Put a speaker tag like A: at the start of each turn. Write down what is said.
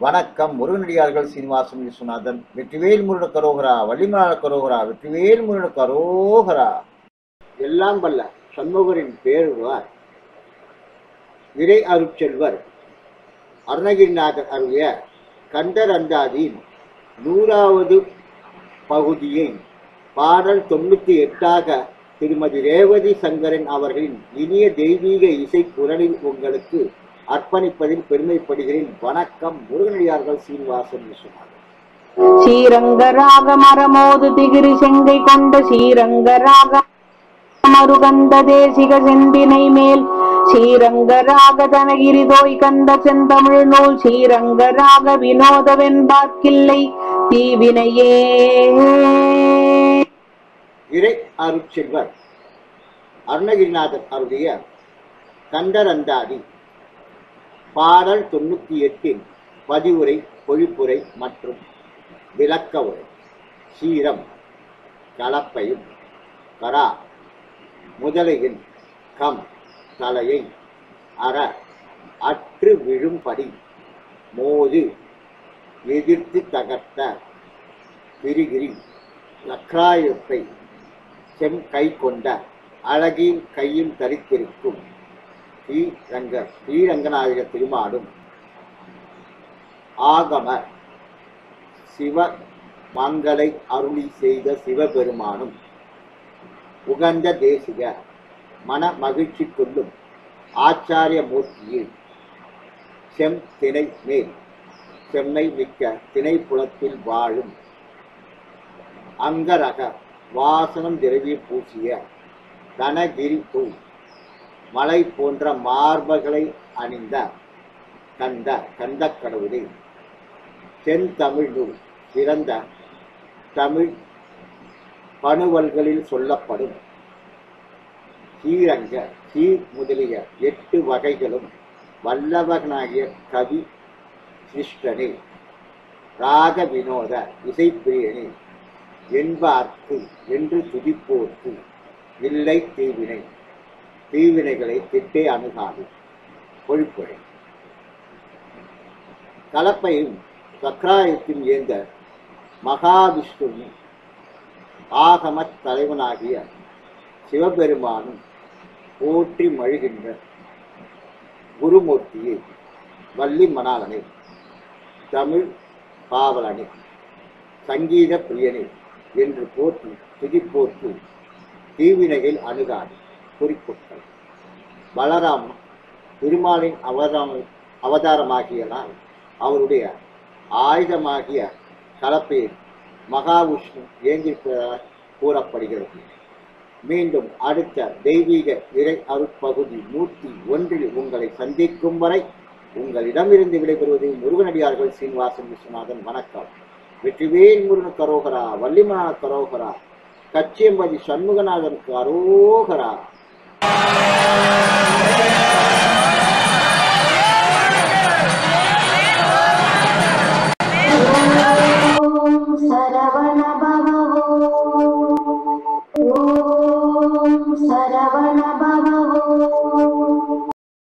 A: வணக்கம் முருகனடியார்கள் சீனிவாசன் விஸ்வநாதன் வெற்றிவேல் முருகன கரோகரா வள்ளிமலான கரோகரா வெற்றிவேல் முருகன கரோகரா. எல்லாம் வல்ல சண்முகரின் பேருவார் விரை அருட்செல்வர் அருணகிரிநாதர் அருளிய கந்தர் அந்தாதியின் நூறாவது பகுதியை பாடல் தொண்ணூத்தி எட்டாக திருமதி ரேவதி சங்கரன் அவர்களின் இனிய தெய்வீக இசை குரலில் உங்களுக்கு அர்ப்பணிப்பதில் பெருமைப்படுகிறேன். வணக்கம் முருகனடியார்கள் சீனிவாசன் விஸ்வநாதன்
B: ஸ்ரீரங்கராக மரமோது திகிரி செங்கை கொண்ட ஸ்ரீரங்கராக மருகந்த தேசிக செந்தினை மேல் ஸ்ரீரங்கராக தனகிரி தோய் கந்த செந்தமிழ் நூல் ஸ்ரீரங்கராக வினோத வெண்பாக்கில்லை தீவினையே.
A: இறை அருட்செல்வர் அருணகிரிநாதர் அருளிய கந்தர் அந்தாதி பாடல் தொண்ணூத்தி எட்டின் பதிவுரை பொழிப்புரை மற்றும் விளக்க உரை சீரம் கலப்பையும் கரா முதலையின் கம் தலையை அற அற்று விழும்படி மோது எதிர்த்து தகர்த்த பிரிகிரி லக்ராயத்தை செம் கை கொண்ட அழகின் கையில் தரித்திருக்கும் ஸ்ரீரங்க ஸ்ரீரங்கநாயக திருமாடும் ஆகம சிவ மங்களை அருளி செய்த சிவபெருமானும் உகந்த தேசிக மன மகிழ்ச்சி கொள்ளும் ஆச்சாரிய மூர்த்தியில் செம் திணை மேல் செம்மை மிக்க திணைப்புலத்தில் வாழும். அங்கரக வாசனம் திரவிய பூசிய தனகிரி பூ மலை போன்ற மார்பகளை அணிந்த கந்த கந்த கடவுளே. தென்தமிழ் நூல் சிறந்த தமிழ் பணுவல்களில் சொல்லப்படும். ஸ்ரீரங்க சீ முதலிய எட்டு வகைகளும் வல்லவனாகிய கவி சிருஷ்டனே ராக வினோத இசைப்பிரியனே. என்பார்க்கு என்று துதிப்போர்க்கு இல்லை தீவினை. தீவினைகளை திட்டே அணுகாது. பொழிப்புரை கலப்பையும் சக்ராயத்தையும் ஏந்த மகாவிஷ்ணுவும் ஆகமத் தலைவனாகிய சிவபெருமானும் போற்றி மழுகின்ற குருமூர்த்தியை வள்ளி மணாலனை தமிழ் பாவலனை சங்கீத பிரியனை என்று போற்றி துதிப்போர்க்கு தீவினைகள் அணுகாது. குறிப்புகள் பலராம் திருமாலின் அவதாரம் அவதாரமாகியதால் அவருடைய ஆயுதமாகிய கலப்பையில் மகாவிஷ்ணு ஏந்திருப்பதாக கூறப்படுகிறது. மீண்டும் அடுத்த தெய்வீக இறை அருட்பகுதி நூற்றி ஒன்றில் உங்களை சந்திக்கும் வரை உங்களிடமிருந்து விடைபெறுவது முருகனடியார்கள் சீனிவாசன் விஸ்வநாதன். வணக்கம். வெற்றிவேல் முருகன் கரோகரா வள்ளிமனான கரோகரா கச்சியம்பதி சண்முகநாதனுக்கு அரோகரா.
C: Thank you.